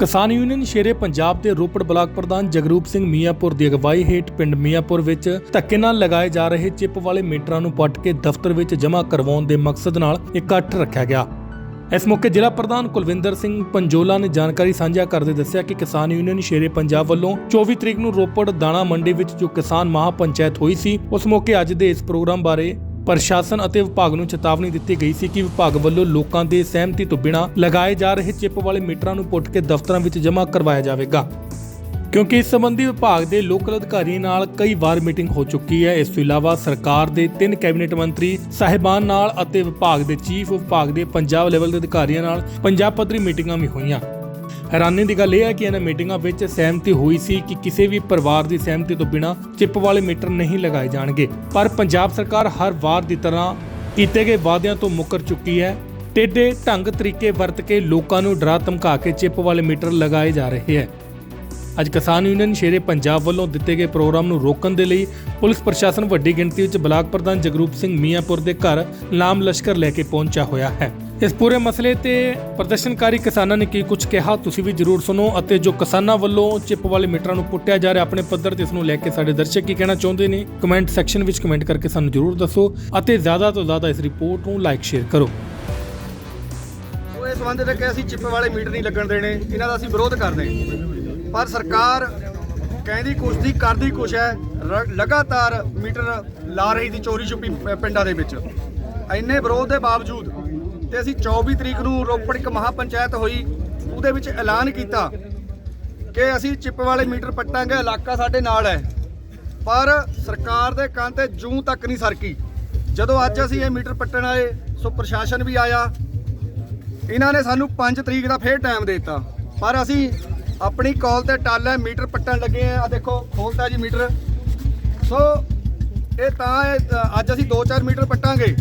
ਕਿਸਾਨ ਯੂਨੀਅਨ ਸ਼ੇਰੇ ਪੰਜਾਬ ਦੇ ਰੋਪੜ ਬਲਾਕ ਪ੍ਰਧਾਨ ਜਗਰੂਪ ਸਿੰਘ ਮੀਆਂਪੁਰ ਦੀ ਅਗਵਾਈ ਹੇਠ ਪਿੰਡ ਮੀਆਂਪੁਰ ਵਿੱਚ ਧੱਕੇ ਨਾਲ ਲਗਾਏ ਜਾ ਰਹੇ ਚਿੱਪ ਵਾਲੇ ਮੀਟਰਾਂ ਨੂੰ ਪੱਟ ਕੇ ਦਫ਼ਤਰ ਵਿੱਚ ਜਮ੍ਹਾਂ ਕਰਵਾਉਣ ਦੇ ਮਕਸਦ ਨਾਲ ਇਕੱਠ ਰੱਖਿਆ ਗਿਆ। ਇਸ ਮੌਕੇ ਜ਼ਿਲ੍ਹਾ ਪ੍ਰਧਾਨ ਕੁਲਵਿੰਦਰ ਸਿੰਘ ਪੰਜੋਲਾ ਨੇ ਜਾਣਕਾਰੀ ਸਾਂਝਾ ਕਰਦੇ ਦੱਸਿਆ ਕਿ ਕਿਸਾਨ ਯੂਨੀਅਨ ਸ਼ੇਰੇ ਪੰਜਾਬ ਵੱਲੋਂ 24 ਤਰੀਕ ਨੂੰ ਰੋਪੜ ਦਾਣਾ ਮੰਡੀ ਵਿੱਚ ਜੋ ਕਿਸਾਨ ਮਹਾ ਪੰਚਾਇਤ ਹੋਈ ਸੀ, ਉਸ ਮੌਕੇ ਅੱਜ ਦੇ ਇਸ ਪ੍ਰੋਗਰਾਮ ਬਾਰੇ ਪ੍ਰਸ਼ਾਸਨ ਅਤੇ ਵਿਭਾਗ ਨੂੰ ਚੇਤਾਵਨੀ ਦਿੱਤੀ ਗਈ ਸੀ ਕਿ ਵਿਭਾਗ ਵੱਲੋਂ ਲੋਕਾਂ ਦੇ ਸਹਿਮਤੀ ਤੋਂ ਬਿਨਾਂ ਲਗਾਏ ਜਾ ਰਹੇ ਚਿੱਪ ਵਾਲੇ ਮੀਟਰਾਂ ਨੂੰ ਪੁੱਟ ਕੇ ਦਫ਼ਤਰਾਂ ਵਿੱਚ ਜਮ੍ਹਾਂ ਕਰਵਾਇਆ ਜਾਵੇਗਾ। ਕਿਉਂਕਿ ਇਸ ਸੰਬੰਧੀ ਵਿਭਾਗ ਦੇ ਲੋਕਲ ਅਧਿਕਾਰੀਆਂ ਨਾਲ ਕਈ ਵਾਰ ਮੀਟਿੰਗ ਹੋ ਚੁੱਕੀ ਹੈ। ਇਸ ਤੋਂ ਇਲਾਵਾ ਸਰਕਾਰ ਦੇ ਤਿੰਨ ਕੈਬਨਿਟ ਮੰਤਰੀ, ਸਾਹਿਬਾਨ ਨਾਲ ਅਤੇ ਵਿਭਾਗ ਦੇ ਚੀਫ, ਵਿਭਾਗ ਦੇ ਪੰਜਾਬ ਲੈਵਲ ਦੇ ਅਧਿਕਾਰੀਆਂ ਨਾਲ ਪੰਜਾਬ ਪੱਧਰੀ ਮੀਟਿੰਗਾਂ ਵੀ ਹੋਈਆਂ। ਹੈਰਾਨੀ ਦੀ ਗੱਲ ਇਹ ਹੈ ਕਿ ਇਹਨਾਂ ਮੀਟਿੰਗਾਂ ਵਿੱਚ ਸਹਿਮਤੀ ਹੋਈ ਸੀ ਕਿ ਕਿਸੇ ਵੀ ਪਰਿਵਾਰ ਦੀ ਸਹਿਮਤੀ ਤੋਂ ਬਿਨਾਂ ਚਿੱਪ ਵਾਲੇ ਮੀਟਰ ਨਹੀਂ ਲਗਾਏ ਜਾਣਗੇ। ਪਰ ਪੰਜਾਬ ਸਰਕਾਰ ਹਰ ਵਾਰ ਦੀ ਤਰ੍ਹਾਂ ਕੀਤੇ ਗਏ ਵਾਅਦਿਆਂ ਤੋਂ ਮੁੱਕਰ ਚੁੱਕੀ ਹੈ। ਟੇਢੇ ਢੰਗ ਤਰੀਕੇ ਵਰਤ ਕੇ ਲੋਕਾਂ ਨੂੰ ਡਰਾ ਧਮਕਾ ਕੇ ਚਿੱਪ ਵਾਲੇ ਮੀਟਰ ਲਗਾਏ ਜਾ ਰਹੇ ਹੈ। ਅੱਜ ਕਿਸਾਨ ਯੂਨੀਅਨ ਸ਼ੇਰੇ ਪੰਜਾਬ ਵੱਲੋਂ ਦਿੱਤੇ ਗਏ ਪ੍ਰੋਗਰਾਮ ਨੂੰ ਰੋਕਣ ਦੇ ਲਈ ਪੁਲਿਸ ਪ੍ਰਸ਼ਾਸਨ ਵੱਡੀ ਗਿਣਤੀ ਵਿੱਚ ਬਲਾਕ ਪ੍ਰਧਾਨ ਜਗਰੂਪ ਸਿੰਘ ਮੀਆਂਪੁਰ ਦੇ ਘਰ ਲਾਮ ਲਸ਼ਕਰ ਲੈ ਕੇ ਪਹੁੰਚਿਆ ਹੋਇਆ ਹੈ। ਇਸ ਪੂਰੇ ਮਸਲੇ ਤੇ ਪ੍ਰਦਰਸ਼ਨਕਾਰੀ ਕਿਸਾਨਾਂ ਨੇ ਕੀ ਕੁਝ ਕਿਹਾ, ਤੁਸੀਂ ਵੀ ਜਰੂਰ ਸੁਣੋ ਅਤੇ ਜੋ ਕਿਸਾਨਾਂ ਵੱਲੋਂ ਚਿੱਪ ਵਾਲੇ ਮੀਟਰਾਂ ਨੂੰ ਪੁੱਟਿਆ ਜਾ ਰਿਹਾ ਆਪਣੇ ਪੱਧਰ ਤੇ, ਇਸ ਨੂੰ ਲੈ ਕੇ ਸਾਡੇ ਦਰਸ਼ਕ ਕੀ ਕਹਿਣਾ ਚਾਹੁੰਦੇ ਨੇ ਕਮੈਂਟ ਸੈਕਸ਼ਨ ਵਿੱਚ ਕਮੈਂਟ ਕਰਕੇ ਸਾਨੂੰ ਜਰੂਰ ਦੱਸੋ ਅਤੇ ਜ਼ਿਆਦਾ ਤੋਂ ਜ਼ਿਆਦਾ ਇਸ ਰਿਪੋਰਟ ਨੂੰ ਲਾਈਕ ਸ਼ੇਅਰ ਕਰੋ। ਉਹ ਇਸ ਸੰਬੰਧ ਵਿੱਚ ਅਸੀਂ ਚਿੱਪ ਵਾਲੇ ਮੀਟਰ ਨਹੀਂ ਲੱਗਣ ਦੇਣੇ, ਇਹਨਾਂ ਦਾ ਅਸੀਂ ਵਿਰੋਧ ਕਰਦੇ ਪਰ ਸਰਕਾਰ ਕਹਿੰਦੀ ਕੁਛ ਦੀ ਕਰਦੀ ਕੁਛ ਹੈ ਲਗਾਤਾਰ ਮੀਟਰ ਲਾ ਰਹੀ ਦੀ ਚੋਰੀ ਛੁਪੀ ਪਿੰਡਾਂ ਦੇ ਵਿੱਚ। ਇੰਨੇ ਵਿਰੋਧ ਦੇ ਬਾਵਜੂਦ ਤੇ ਅਸੀਂ 24 ਤਰੀਕ ਨੂੰ ਰੋਪੜ ਇੱਕ ਮਹਾ ਪੰਚਾਇਤ ਹੋਈ, ਉਹਦੇ ਵਿੱਚ ਐਲਾਨ ਕੀਤਾ ਕਿ ਅਸੀਂ ਚਿੱਪ ਵਾਲੇ ਮੀਟਰ ਪੱਟਾਂਗੇ, ਇਲਾਕਾ ਸਾਡੇ ਨਾਲ ਹੈ। ਪਰ ਸਰਕਾਰ ਦੇ ਕੰਨ ਤੇ ਜੂੰ ਤੱਕ ਨਹੀਂ ਸਰਕੀ। ਜਦੋਂ ਅੱਜ ਅਸੀਂ ਇਹ ਮੀਟਰ ਪੱਟਣ ਆਏ, ਸੋ ਪ੍ਰਸ਼ਾਸਨ ਵੀ ਆਇਆ। ਇਹਨਾਂ ਨੇ ਸਾਨੂੰ 5 ਤਰੀਕ ਦਾ ਫੇਰ ਟਾਈਮ ਦੇ ਦਿੱਤਾ। ਪਰ ਅਸੀਂ ਆਪਣੀ ਕਾਲ ਤੇ ਟੱਲ ਹੈ, ਮੀਟਰ ਪੱਟਣ ਲੱਗੇ ਆ ਆ ਦੇਖੋ, ਖੋਲਤਾ ਜੀ ਮੀਟਰ। ਸੋ ਇਹ ਤਾਂ ਇਹ- ਅੱਜ ਅਸੀਂ 2-4 ਮੀਟਰ ਪੱਟਾਂਗੇ।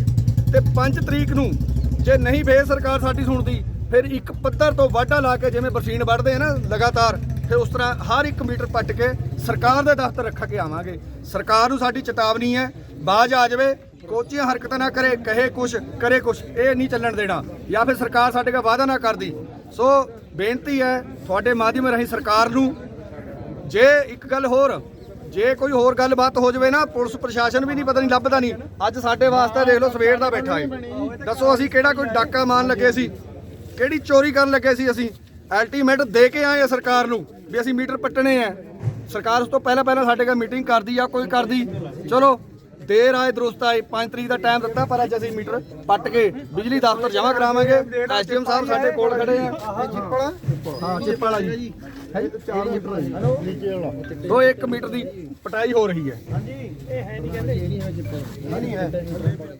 ਤੇ 5 ਤਰੀਕ ਨੂੰ ਜੇ ਨਹੀਂ ਫੇਰ ਸਰਕਾਰ ਸਾਡੀ ਸੁਣਦੀ, ਫਿਰ ਇੱਕ ਪੱਧਰ ਤੋਂ ਵਾਢਾ ਲਾ ਕੇ ਜਿਵੇਂ ਬਰਸੀਨ ਵੱਢਦੇ ਆ ਨਾ ਲਗਾਤਾਰ, ਫਿਰ ਉਸ ਤਰ੍ਹਾਂ ਹਰ ਇੱਕ ਮੀਟਰ ਪੱਟ ਕੇ ਸਰਕਾਰ ਦੇ ਦਫ਼ਤਰ ਰੱਖ ਕੇ ਆਵਾਂਗੇ। ਸਰਕਾਰ ਨੂੰ ਸਾਡੀ ਚੇਤਾਵਨੀ ਹੈ, ਬਾਜ ਆ ਜਾਵੇ, ਕੋਚੀਆਂ ਹਰਕਤਾਂ ਨਾ ਕਰੇ, ਕਹੇ ਕੁਛ, ਕਰੇ ਕੁਛ, ਇਹ ਨਹੀਂ ਚੱਲਣ ਦੇਣਾ। ਜਾਂ ਫਿਰ ਸਰਕਾਰ ਸਾਡੇ ਕੋਲ ਵਾਅਦਾ ਨਾ ਕਰਦੀ। ਸੋ ਬੇਨਤੀ ਹੈ, ਤੁਹਾਡੇ ਮਾਧਿਅਮ ਰਾਹੀਂ ਸਰਕਾਰ ਨੂੰ, ਜੇ ਇੱਕ ਗੱਲ ਹੋਰ ਜੇ ਕੋਈ ਹੋਰ ਗੱਲਬਾਤ ਹੋ ਜਾਵੇ ਨਾ, ਪੁਲਿਸ ਪ੍ਰਸ਼ਾਸਨ ਵੀ ਨਹੀਂ ਪਤਾ ਨਹੀਂ, ਲੱਭਦਾ ਨਹੀਂ। ਅੱਜ ਸਾਡੇ ਵਾਸਤੇ ਦੇਖ ਲਓ ਸਵੇਰ ਦਾ ਬੈਠਾ ਏ। ਦੱਸੋ ਅਸੀਂ ਕਿਹੜਾ ਕੋਈ ਡਾਕਾ ਮਾਰਨ ਲੱਗੇ ਸੀ? ਕਿਹੜੀ ਚੋਰੀ ਕਰਨ ਲੱਗੇ ਸੀ ਅਸੀਂ? ਅਲਟੀਮੇਟ ਦੇ ਕੇ ਆਏ ਆ ਸਰਕਾਰ ਨੂੰ ਵੀ ਅਸੀਂ ਮੀਟਰ ਪੱਟਣੇ ਆ। ਸਰਕਾਰ ਉਸ ਤੋਂ ਪਹਿਲਾਂ ਪਹਿਲਾਂ ਸਾਡੇ ਕੋਲ ਮੀਟਿੰਗ ਕਰਦੀ ਆ, ਕੋਈ ਕਰਦੀ। ਚਲੋ, ਦੇਰ ਆਏ ਦਰੁਸਤ ਆਏ 5 ਤਰੀਕ ਦਾ ਟਾਈਮ ਦਿੱਤਾ, ਪਰ ਅੱਜ ਅਸੀਂ ਮੀਟਰ ਪੱਟ ਕੇ ਬਿਜਲੀ ਦਫ਼ਤਰ ਜਮ੍ਹਾਂ ਕਰਾਵਾਂਗੇ। ਐਸਡੀਐਮ ਸਾਹਿਬ ਸਾਡੇ ਕੋਲ ਖੜੇ ਆ। ਚਿੱਪ ਹਾਂ ਚਿੱਪ ਜੀ। ਹੈ ਜੀ? ਚਾਰ ਮੀਟਰ ਹੈ ਜੀ। ਦੋ 1 ਮੀਟਰ ਦੀ ਪਟਾਈ ਹੋ ਰਹੀ ਹੈ। ਹਾਂਜੀ ਇਹ ਹੈ ਨਹੀਂ ਕਹਿੰਦੇ। ਇਹ ਨਹੀਂ ਹੈ ਚਿੱਪ ਵਾਲਾ ਨਹੀਂ ਹੈ।